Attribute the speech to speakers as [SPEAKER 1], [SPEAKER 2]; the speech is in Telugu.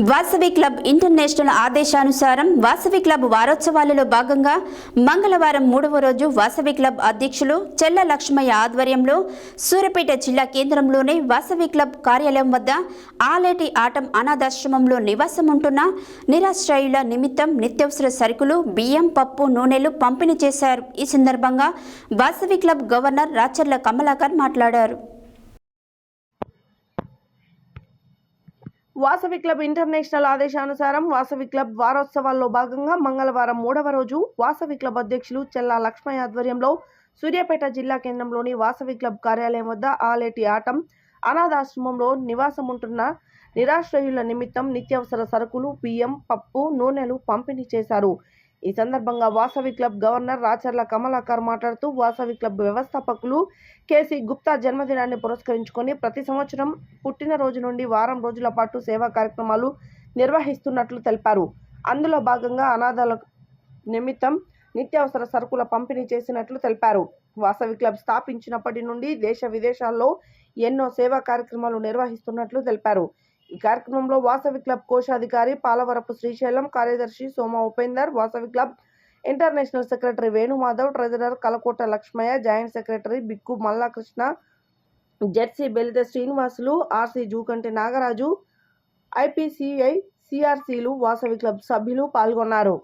[SPEAKER 1] వాసవి క్లబ్ ఇంటర్నేషనల్ ఆదేశానుసారం వాసవి క్లబ్ వారోత్సవాలలో భాగంగా మంగళవారం మూడవ రోజు వాసవి క్లబ్ అధ్యక్షులు చెల్ల లక్ష్మయ్య ఆధ్వర్యంలో సూర్యపేట జిల్లా కేంద్రంలోని వాసవి క్లబ్ కార్యాలయం వద్ద ఆలేటి ఆటం అనాథాశ్రమంలో నివాసం ఉంటున్న నిరాశ్రయుల నిమిత్తం నిత్యావసర సరుకులు బియ్యం పప్పు నూనెలు పంపిణీ చేశారు. ఈ సందర్భంగా వాసవి క్లబ్ గవర్నర్ రాచర్ల కమలాకర్ మాట్లాడారు.
[SPEAKER 2] వాసవి క్లబ్ ఇంటర్నేషనల్ ఆదేశానుసారం వాసవి క్లబ్ వారోత్సవాల్లో భాగంగా మంగళవారం మూడవ రోజు వాసవి క్లబ్ అధ్యక్షులు చెల్లా లక్ష్మయ్య ఆధ్వర్యంలో సూర్యాపేట జిల్లా కేంద్రంలోని వాసవి క్లబ్ కార్యాలయం వద్ద ఆలేటి ఆటం అనాథాశ్రమంలో నివాసం ఉంటున్న నిరాశ్రయుల నిమిత్తం నిత్యావసర సరుకులు బియ్యం పప్పు నూనెలు పంపిణీ చేశారు. ఈ సందర్భంగా వాసవి క్లబ్ గవర్నర్ రాచర్ల కమలాకర్ మాట్లాడుతూ వాసవి క్లబ్ వ్యవస్థాపకులు కేసీ గుప్తా జన్మదినాన్ని పురస్కరించుకొని ప్రతి సంవత్సరం పుట్టినరోజు నుండి వారం రోజుల పాటు సేవా కార్యక్రమాలు నిర్వహిస్తున్నట్లు తెలిపారు. అందులో భాగంగా అనాథాల నిమిత్తం నిత్యావసర సరుకుల పంపిణీ చేసినట్లు తెలిపారు. వాసవి క్లబ్ స్థాపించినప్పటి నుండి దేశ విదేశాల్లో ఎన్నో సేవా కార్యక్రమాలు నిర్వహిస్తున్నట్లు తెలిపారు. ఈ కార్యక్రమంలో వాసవి క్లబ్ కోశాధికారి పాలవరపు శ్రీశైలం కార్యదర్శి Soma Upender Vasavi club international secretary Venumadhav treasurer Kalakota Lakshmaiah joint secretary Bikku Mallakrishna Jersey బెలిత శ్రీనివాసులు ఆర్సీ జూకంటి నాగరాజు ఐపీసీఐ సిఆర్సీలు వాసవి క్లబ్ సభ్యులు పాల్గొన్నారు.